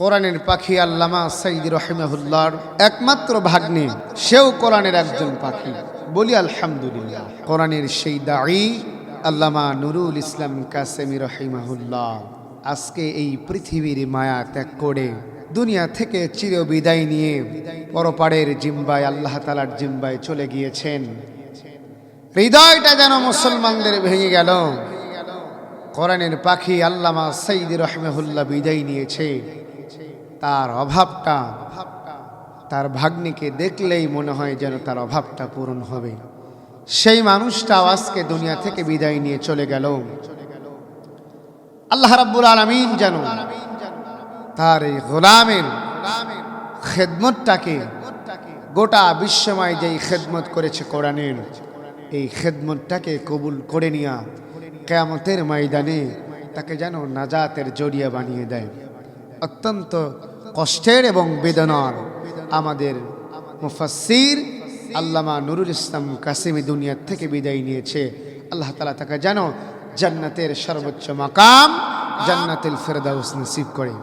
কোরআনের পাখি আল্লামা সাইদ রহিমাহুল্লার একমাত্র ভাগ্নে, সেও কোরআনের একজন পাখি। বলি আলহামদুলিল্লাহ। কোরআনের সেই দায়ী আল্লামা নুরুল ইসলাম কাসেমি রহিমাহুল্লাহ আজকে এই পৃথিবীর মায়া ত্যাগ করে দুনিয়া থেকে চির বিদায় নিয়ে পরপাড়ের জিম্বায়, আল্লাহ তালার জিম্বায় চলে গিয়েছেন। হৃদয়টা যেন মুসলমানদের ভেঙে গেল। কোরআনের পাখি আল্লামা সঈদ রহমেহুল্লাহ বিদায় নিয়েছে। তার অভাবটা, তার ভাগ্নিকে দেখলেই মনে হয় যেন তার অভাবটা পূরণ হবে। সেই মানুষটাও আজকে দুনিয়া থেকে বিদায় নিয়ে চলে গেল। আল্লাহ রাব্বুল আলমিন যেন তার এই গোলামের খেদমতটাকে গোটা বিশ্বময় যেই খেদমত করেছে কোরআনের, এই খেদমতটাকে কবুল করে নিয়া কেয়ামতের ময়দানে তাকে যেন নাজাতের জড়িয়া বানিয়ে দেয়। অত্যন্ত কষ্টের এবং বেদনার আমাদের মুফাসির আল্লামা নুরুল ইসলাম কাসিমি দুনিয়ার থেকে বিদায় নিয়েছে। আল্লাহ তালা তাকে যেন জান্নাতের সর্বোচ্চ মাকাম জান্নাতের ফেরদাউস নসিব করে।